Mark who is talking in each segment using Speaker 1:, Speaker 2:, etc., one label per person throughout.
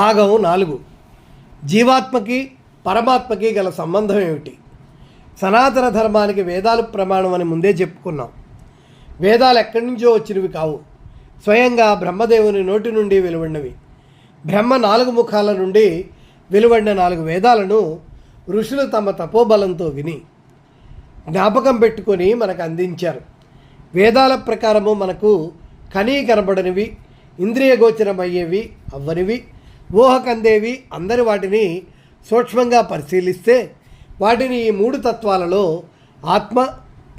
Speaker 1: భాగం నాలుగు. జీవాత్మకి పరమాత్మకి గల సంబంధం ఏమిటి? సనాతన ధర్మానికి వేదాలు ప్రమాణం అని ముందే చెప్పుకున్నాం. వేదాలు ఎక్కడి నుంచో వచ్చినవి కావు. స్వయంగా బ్రహ్మదేవుని నోటి నుండి వెలువడినవి. బ్రహ్మ నాలుగు ముఖాల నుండి వెలువడిన నాలుగు వేదాలను ఋషులు తమ తపోబలంతో విని జ్ఞాపకం పెట్టుకొని మనకు అందించారు. వేదాల ప్రకారము మనకు కనీ కనబడనివి ఇంద్రియగోచరమయ్యేవి అవ్వనివి. ఊహకందేవి అందరి వాటిని సూక్ష్మంగా పరిశీలిస్తే వాటిని ఈ మూడు తత్వాలలో ఆత్మ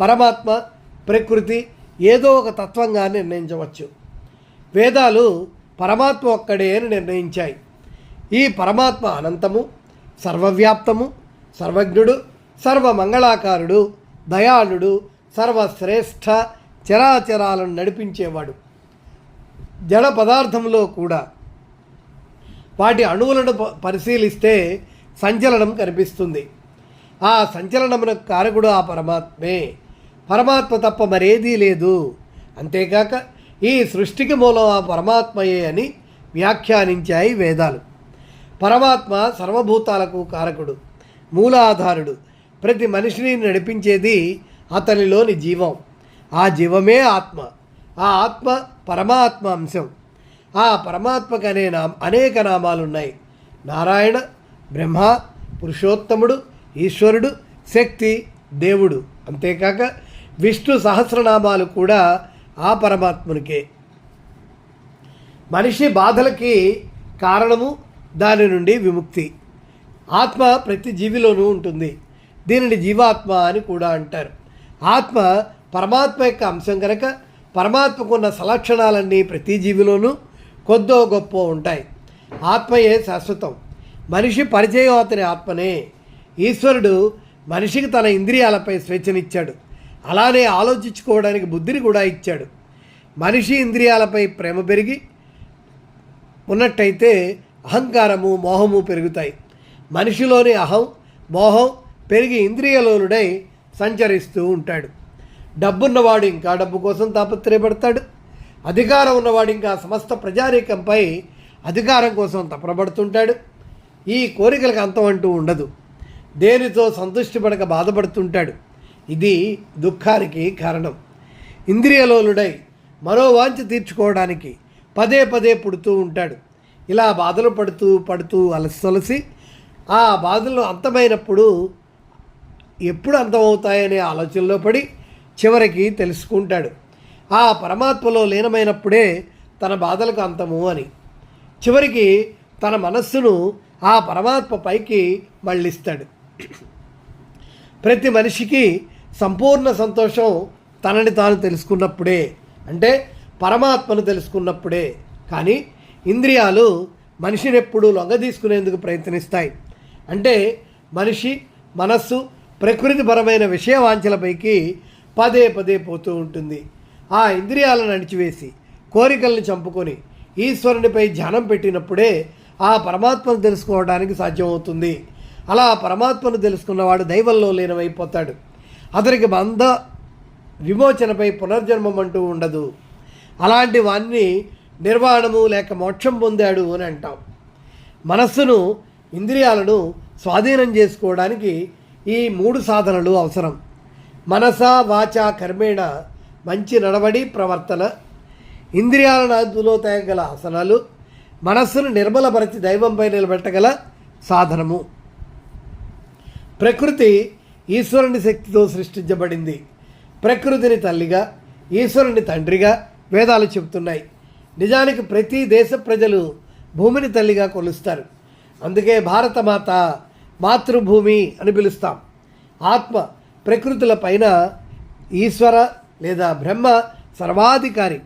Speaker 1: పరమాత్మ ప్రకృతి ఏదో ఒక తత్వంగా నిర్ణయించవచ్చు. వేదాలు పరమాత్మ ఒక్కడే అని నిర్ణయించాయి. ఈ పరమాత్మ అనంతము సర్వవ్యాప్తము సర్వజ్ఞుడు సర్వమంగళాకారుడు దయాళుడు సర్వశ్రేష్ఠ చరాచరాలను నడిపించేవాడు. జడ పదార్థంలో కూడా వాటి అణువులను పరిశీలిస్తే సంచలనం కనిపిస్తుంది. ఆ సంచలనమునకు కారకుడు ఆ పరమాత్మే. పరమాత్మ తప్ప మరేదీ లేదు. అంతేకాక ఈ సృష్టికి మూలం ఆ పరమాత్మయే అని వ్యాఖ్యానించాయి వేదాలు. పరమాత్మ సర్వభూతాలకు కారకుడు మూలాధారుడు. ప్రతి మనిషిని నడిపించేది అతనిలోని జీవం. ఆ జీవమే ఆత్మ. ఆ ఆత్మ పరమాత్మ అంశం. ఆ పరమాత్మకు అనే నా అనేక నామాలు ఉన్నాయి నారాయణ బ్రహ్మ పురుషోత్తముడు ఈశ్వరుడు శక్తి దేవుడు. అంతేకాక విష్ణు సహస్రనామాలు కూడా ఆ పరమాత్మునికే. మనిషి బాధలకి కారణము దాని నుండి విముక్తి. ఆత్మ ప్రతి జీవిలోనూ ఉంటుంది. దీనిని జీవాత్మ అని కూడా అంటారు. ఆత్మ పరమాత్మ యొక్క అంశం కనుక పరమాత్మకున్న సలక్షణాలన్నీ ప్రతి జీవిలోనూ కొద్దో గొప్ప ఉంటాయి. ఆత్మయే శాశ్వతం. మనిషి పరిచయం అతని ఆత్మనే. ఈశ్వరుడు మనిషికి తన ఇంద్రియాలపై స్వేచ్ఛనిచ్చాడు. అలానే ఆలోచించుకోవడానికి బుద్ధిని కూడా ఇచ్చాడు. మనిషి ఇంద్రియాలపై ప్రేమ పెరిగి ఉన్నట్టయితే అహంకారము మోహము పెరుగుతాయి. మనిషిలోని అహం మోహం పెరిగి ఇంద్రియలోనుడై సంచరిస్తూ ఉంటాడు. డబ్బున్నవాడు ఇంకా డబ్బు కోసం తాపత్రయపడతాడు. అధికారం ఉన్నవాడు ఇంకా సమస్త ప్రజానీకంపై అధికారం కోసం తపనబడుతుంటాడు ఈ కోరికలకు అంతం అంటూ ఉండదు. దేనితో సంతృష్టి పడక బాధపడుతుంటాడు. ఇది దుఃఖానికి కారణం. ఇంద్రియలోలుడై మరో వాంఛ తీర్చుకోవడానికి పదే పదే పుడుతూ ఉంటాడు. ఇలా బాధలు పడుతూ పడుతూ అలసలసి ఆ బాధలు అంతమైనప్పుడు ఎప్పుడు అంతమవుతాయనే ఆలోచనలో పడి చివరికి తెలుసుకుంటాడు. ఆ పరమాత్మలో లీనమైనప్పుడే తన బాధలకు అంతము అని. చివరికి తన మనస్సును ఆ పరమాత్మ పైకి మళ్ళిస్తాడు. ప్రతి మనిషికి సంపూర్ణ సంతోషం తనని తాను తెలుసుకున్నప్పుడే అంటే పరమాత్మను తెలుసుకున్నప్పుడే. కానీ ఇంద్రియాలు మనిషిని ఎప్పుడూ లొంగదీసుకునేందుకు ప్రయత్నిస్తాయి. అంటే మనిషి మనస్సు ప్రకృతిపరమైన విషయవాంఛలపైకి పదే పదే పోతూ ఉంటుంది. ఆ ఇంద్రియాలను అణిచివేసి కోరికలను చంపుకొని ఈశ్వరునిపై ధ్యానం పెట్టినప్పుడే ఆ పరమాత్మను తెలుసుకోవడానికి సాధ్యమవుతుంది. అలా పరమాత్మను తెలుసుకున్నవాడు దైవంలో లీనమైపోతాడు. అతనికి బంధ విమోచనపై పునర్జన్మం అంటూ ఉండదు. అలాంటి వాణ్ణి నిర్వాణము లేక మోక్షం పొందాడు అని అంటాం. మనస్సును ఇంద్రియాలను స్వాధీనం చేసుకోవడానికి ఈ మూడు సాధనలు అవసరం. మనస వాచ కర్మేణ మంచి నడవడి ప్రవర్తన ఇంద్రియాలను అదులో తేగల ఆసనాలు మనస్సును నిర్మలపరిచి దైవంపై నిలబెట్టగల సాధనము. ప్రకృతి ఈశ్వరుని శక్తితో సృష్టించబడింది. ప్రకృతిని తల్లిగా ఈశ్వరుని తండ్రిగా వేదాలు చెబుతున్నాయి. నిజానికి ప్రతి దేశ ప్రజలు భూమిని తల్లిగా కొలుస్తారు. అందుకే భారతమాత మాతృభూమి అని పిలుస్తాం. ఆత్మ ప్రకృతుల పైన ఈశ్వర లేదా బ్రహ్మ సర్వాధికారి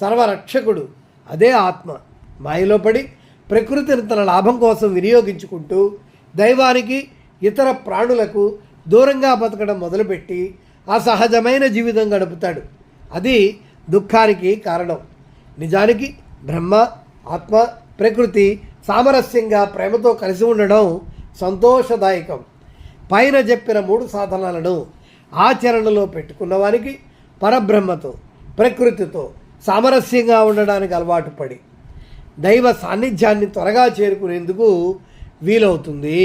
Speaker 1: సర్వరక్షకుడు అదే ఆత్మ. మాయలో పడి ప్రకృతిని తన లాభం కోసం వినియోగించుకుంటూ దైవానికి ఇతర ప్రాణులకు దూరంగా బతకడం మొదలుపెట్టి అసహజమైన జీవితం గడుపుతాడు. అది దుఃఖానికి కారణం. నిజానికి బ్రహ్మ ఆత్మ ప్రకృతి సామరస్యంగా ప్రేమతో కలిసి ఉండడం సంతోషదాయకం. పైన చెప్పిన మూడు సాధనాలను ఆచరణలో పరబ్రహ్మతో ప్రకృతితో సామరస్యంగా ఉండడానికి అలవాటు పడి దైవ సాన్నిధ్యాన్ని త్వరగా చేరుకునేందుకు వీలవుతుంది.